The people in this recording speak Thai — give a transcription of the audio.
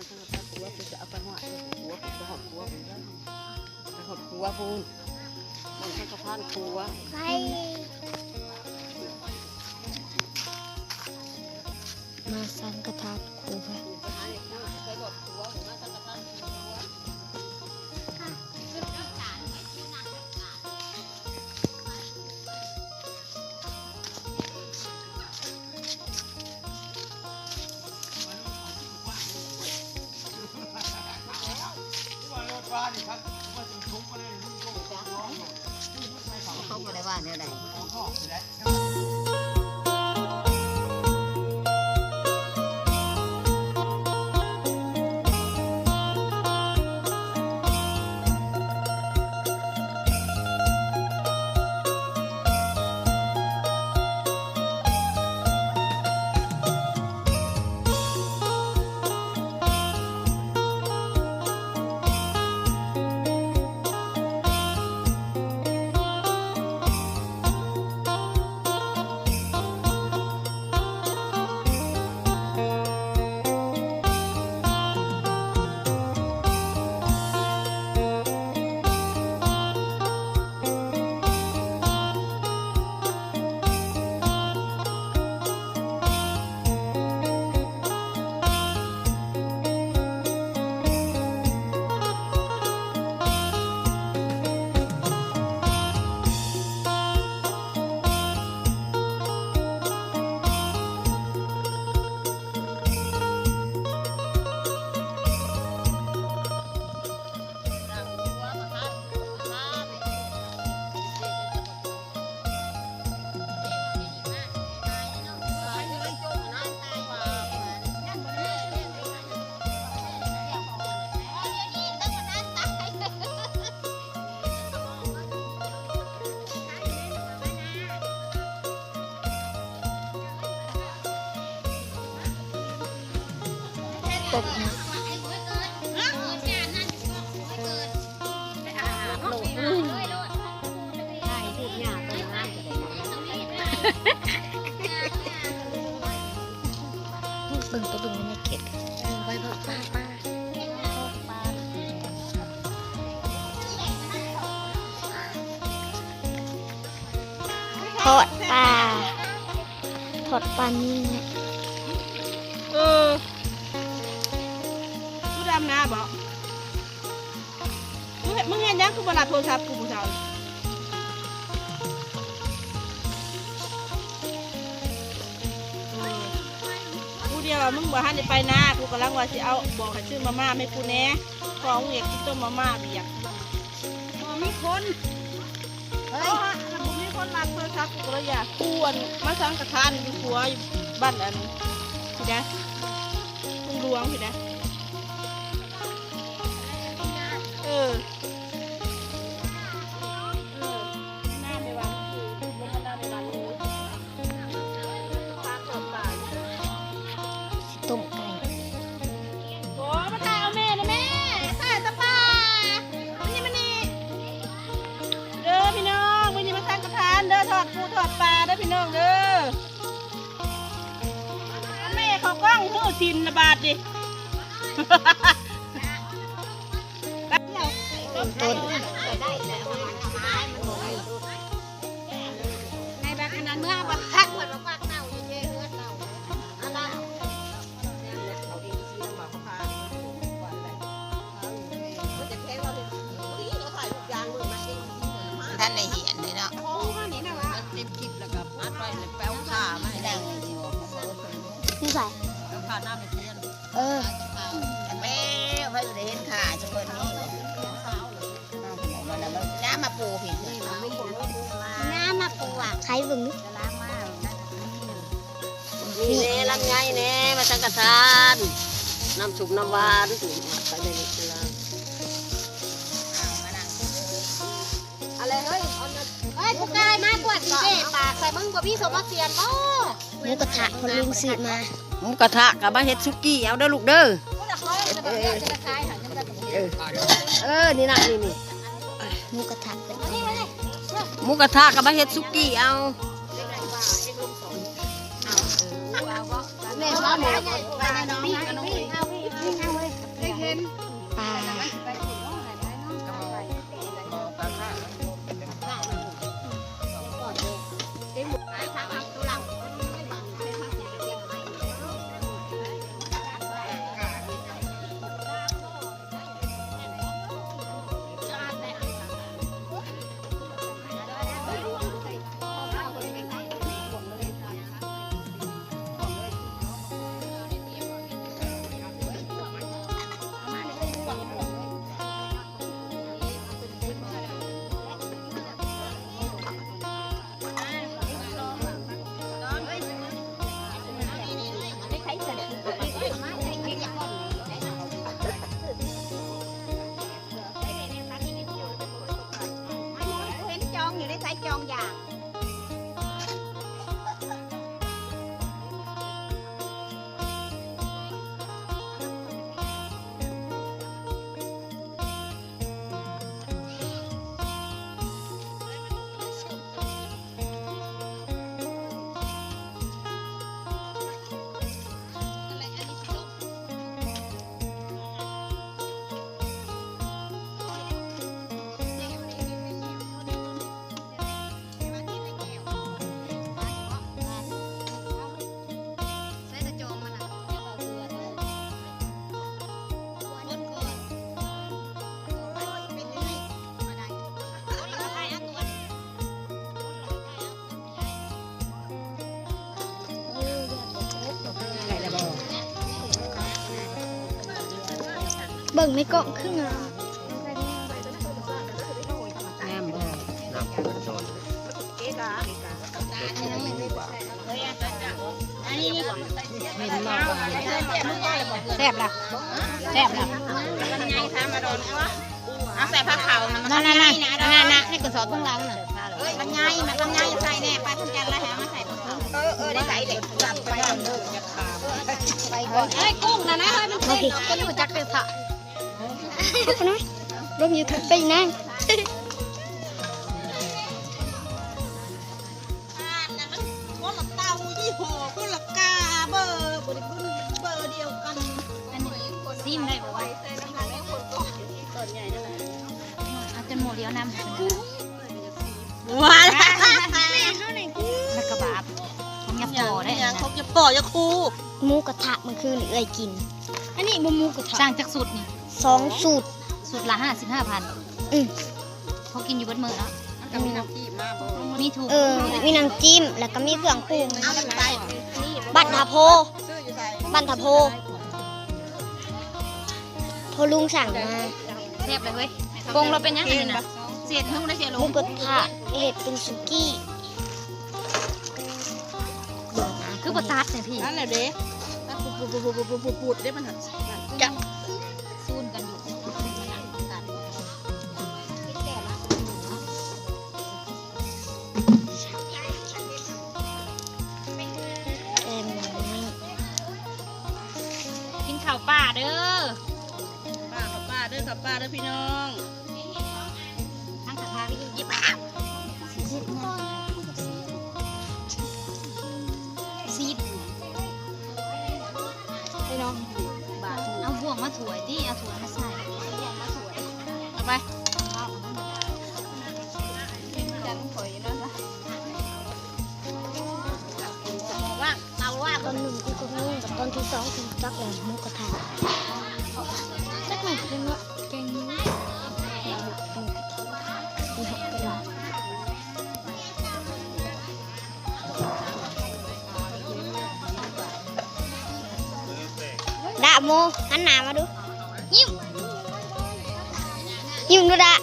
มันต้องเอาหัวไปจะเอาไเขาก็ได้ว่าเนี่ยได้ตบนะเบิ่งไปเบิ่งในเขตไปเบิ่งป้าป้าทอดปลาทอดปลานี่นะเออ กูดำนาบอกมึงเห็นมึงเห็นยังกูบรับโทรศัพท์กูผู้สาวเออกูเดียวว่ามึงบอกให้ไปนากูกำลังว่าสิเอาบอกให้ซื้อมาม่าให้กูแหน่เพอมึงอยากกินต้มมาม่าเบียกมีคนเฮ้ยถ้าผมมีคนรับโทรศัพท์กูก็เลยอยากกวนมาสังกทานอยู่ครัวอยู่บ้านอันที่นะคุณหลวงสินะ ดดิต้นในบ้านอันนั้นเมื่อวันพักวันมาพักเน่าอยู่เจ๊เลือดเน่าอันนั้นท่านในเหียนเลยเนาะโอ้ข้านี้นะวะคลิปคลิปแล้วก็อัดไว้เลยแป้วขามาให้ได้นี่ใส่ ปูอะใครเบิ่งดินี่แน่ลำไยแน่มาสังกทานน้ำสุกน้ำหวานถูกไปในนี้เวลาอะไรเฮ้ยเฮ้ยกูกายมาปวดดีเด้ปากใส่มึงบ่พี่สมบัติเสียนบ่หมูกระทะคนลุงซื้อมาหมูกระทะกับมาเฮ็ดซุกี้เอาเด้อลูกเด้อกูจะคอยจะแบบจะคายหันยังได้เออเออนี่นะนี่นี่หมูกระทะเป็นนี่มาเลย หมูกระทะกับมาเฮ็ดซุกี้เอาแม่ว่าแม่ไปน้องนน้องพี่เเบิ่งในกล่องครึ่งอะน้ำบ่น้ำเป็นจอนเห็นบ่ปลาแซ่บล่ะแซ่บล่ะเอาใส่ผ้าขาวนะมันนั่นนั่นนั่นนั่นนั่นให้กระสอบข้างหลังน่ะมันง่ายมันต้องง่ายใส่แน่ปลาทุกจานแล้วฮะมาใส่ผ้าขาวเออเออได้ใส่เด็กจับไปก่อนเด้อจะขาดไปก่อนเอ้ยกุ้งนะนะเฮ้ยมันมาเต็ดิมก็รู้จักเป็นสะ คุณน้อยลงยูทูบไปนั่งคนละเต้ายี่ห้อคนละกาเบอร์บริบูรณ์เบอร์เดียวกันซิมได้บ่วะเอาจนหมดเดียวนำว้าแล้วก็บาปผมยับโตได้ยัอังนเขานั้นจะป่อจะคูหมูกระทะมันคือนี่เอ้ยกิน อันนี้บ่หมูกระทะสร้างจากสูตรนี่ สองสูตรสูตรละห้าสิบห้าพันอืมเขากินอยู่บนมือแล้วก็มีน้ำจิ้มมาบ่มีถูกเออ มีน้ำจิ้ม แล้วก็มีเครื่องปรุงเอาไปใส่บัตรทาโพ ซื้ออยู่ใส่บัตรทาโพพอลุงสั่งมาแซ่บเลยเว้ยปรุงเราเป็นยังไงนะเสียดหุ้งได้เสียหลมูงกระทะเห็ดเป็นสุกี้เดี๋ยวนะคือปลาตัดเนี่ยพี่นั่นแหละเด้ปูดปูดปูดปูดปูดปูดได้มันหันจะ เด้อกับป้าเด้อพี่น้องทั้งกระทะพี่ยิบ้าซีดไปน้องเอาบ่วงมาถวยดิเอาถวยมาใส่เอาไปจันถว่าเราว่าตอนหนึ่งที่ก็งงกับตอนที่สองที่จักเลยหมูกระทะ โมหันหน้ามาดู ยิ้ม ยิ้มดูดะ